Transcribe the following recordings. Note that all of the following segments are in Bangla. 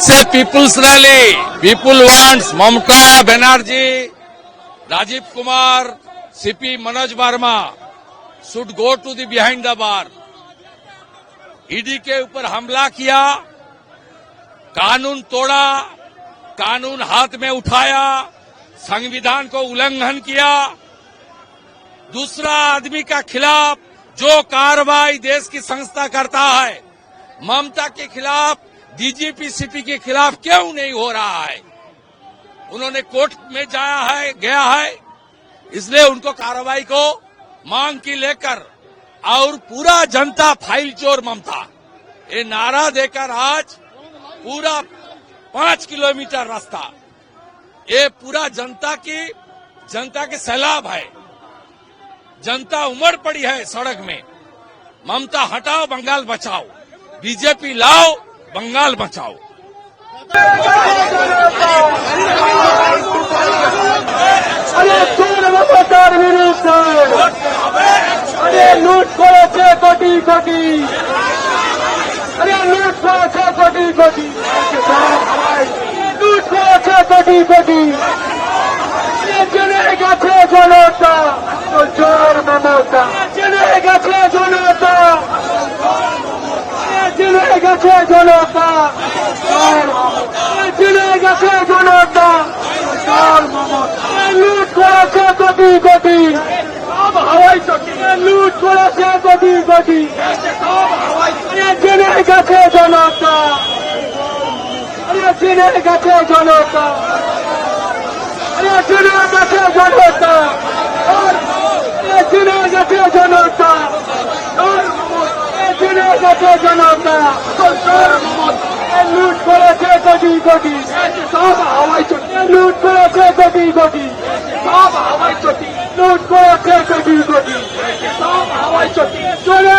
It's people's rally people wants Mamata Banerjee Rajiv Kumar CP Manoj Verma should go to the behind the bar ED के ऊपर हमला किया कानून तोड़ा, कानून हाथ में उठाया, संविधान को उल्लंघन किया। दूसरा आदमी का खिलाफ जो कार्रवाई देश की संस्था करता है, ममता के खिलाफ डीजीपी सीपी के खिलाफ क्यों नहीं हो रहा है? उन्होंने कोर्ट में जाया है, गया है, इसलिए उनको कार्रवाई को मांग की लेकर और पूरा जनता फ़ाइल चोर ममता। ये नारा देकर आज पूरा पाँच किलोमीटर रास्ता। ये पूरा जनता की, जनता के सैलाब है। जनता उमड़ पड़ी है सड़क में। ममता, हटाओ बंगाल, बचाओ। बीजेपी लाओ बंगाल बचाओ আরে চোর মমতার বিরুদ্ধে আরে লুট করেছে কোটি কোটি আরে লুট করেছে কোটি কোটি লুট করেছে কোটি কোটি আরে জেনে গেছে জনতা ও চোর মমতা জেনে গেছে জনতা আরে জেনে গেছে জনতা। জেনে গেছে জনতা। লুট করেছে কোটি কোটি। লুট করেছে কোটি কোটি। জেনে গেছে জনতা। জেনে গেছে জনতা। জেনে গেছে জনতা। জেনে গেছে জনতা। গেছে জনতা লুট করেছে কোটি কোটি সব হাওয়াই চটি লুট করেছে কোটি কোটি সব হাওয়াই চটি লুট করেছে কোটি কোটি সব হাওয়াই চটি চলে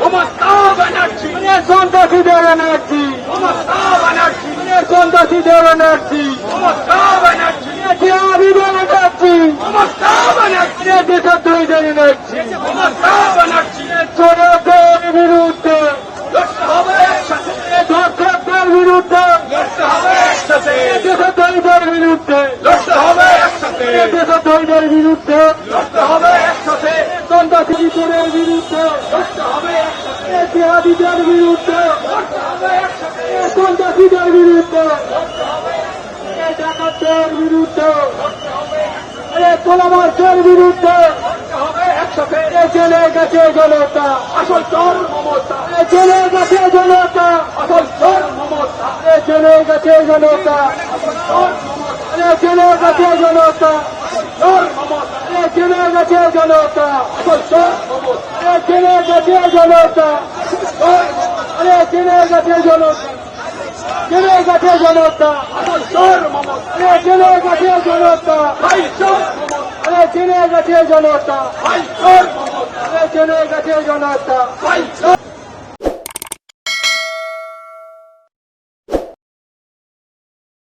মমতা ব্যানার্জি সন্ত্রাসীদের এনার্জি সন্ত্রাসীদের এনার্জি মমতা ব্যানার্জি বিহারি ব্যানার্জি মমতা এনার্জি মমতা ব্যানার্জি চোরদের বিরুদ্ধে। ধর্ষকদের বিরুদ্ধে। দেশদ্রোহীদের বিরুদ্ধে। বিরুদ্ধে। জেলে গেছে জনতা। আসল চোর মমতা। জেলে গেছে জনতা। আসল চোর মমতা। জেলে গেছে জনতা। জেলে গেছে জনতা। জেলে গেছে জনতা। আসল চোর জেলে গেছে জনতা। জেলে গেছে জনতা। জেলে গেছে জনতা। আসল চোর মমতা। আরে গেছে জনতা। ভাই চোর আরে চিনে গেছে জনতা। আরে জেলে গেছে জনতা।